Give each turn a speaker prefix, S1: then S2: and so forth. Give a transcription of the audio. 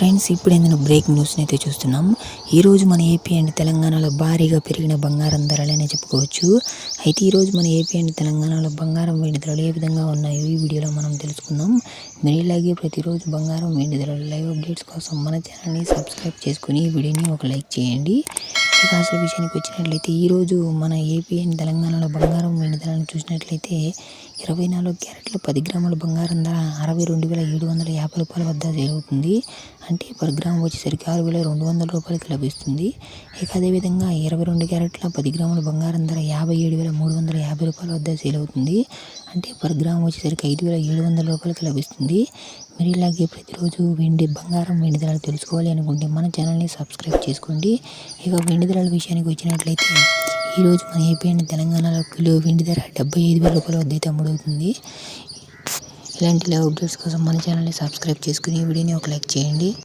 S1: Friends ఇప్పుడు ఏదైనా break న్యూస్ని అయితే చూస్తున్నాం ఈరోజు మన ఏపీ అండ్ తెలంగాణలో భారీగా పెరిగిన బంగారం ధరలనే చెప్పుకోవచ్చు. అయితే ఈరోజు మన ఏపీ అండ్ తెలంగాణలో బంగారం వెండి ధరలు ఏ విధంగా ఉన్నాయో ఈ వీడియోలో మనం తెలుసుకుందాం. మీరు ఇలాగే ప్రతిరోజు బంగారం వెండి ధరలు లైవ్ అప్డేట్స్ కోసం మన ఛానల్ని సబ్స్క్రైబ్ చేసుకుని ఈ వీడియోని ఒక లైక్ చేయండి. ఇక విషయానికి వచ్చినట్లయితే ఈరోజు మన ఏపీ అండ్ తెలంగాణలో బంగారం వెండి ధరలను చూసినట్లయితే ఇరవై నాలుగు క్యారెట్ల పది గ్రాముల బంగారం ధర అరవై రెండు వేల ఏడు వందల యాభై రూపాయల వద్ద జరుగుతుంది. అంటే పర్ గ్రామ్ వచ్చేసరికి ఆరు వేల రెండు వందల రూపాయలకి లభిస్తుంది. ఇక అదేవిధంగా ఇరవై రెండు క్యారెట్ల పది గ్రాముల బంగారం ధర యాభై ఏడు వేల మూడు వందల యాభై రూపాయల వద్ద సేల్ అవుతుంది. అంటే పర్ గ్రామ్ వచ్చేసరికి ఐదు వేల ఏడు వందల రూపాయలకి లభిస్తుంది. మీరు ఇలాగే ప్రతిరోజు వెండి బంగారం వెండి ధరలు తెలుసుకోవాలి అనుకుంటే మన ఛానల్ని సబ్స్క్రైబ్ చేసుకోండి. ఇక వెండి ధరల విషయానికి వచ్చినట్లయితే ఈరోజు మన ఏపీ అండ్ తెలంగాణలో కిలో వెండి ధర డెబ్బై ఐదు వేల రూపాయల వద్ద అయితే అమ్ముడవుతుంది. ఇలాంటి లైవ్ అప్డేట్స్ కోసం మన ఛానల్ని సబ్స్క్రైబ్ చేసుకుని ఈ వీడియోని ఒక లైక్ చేయండి.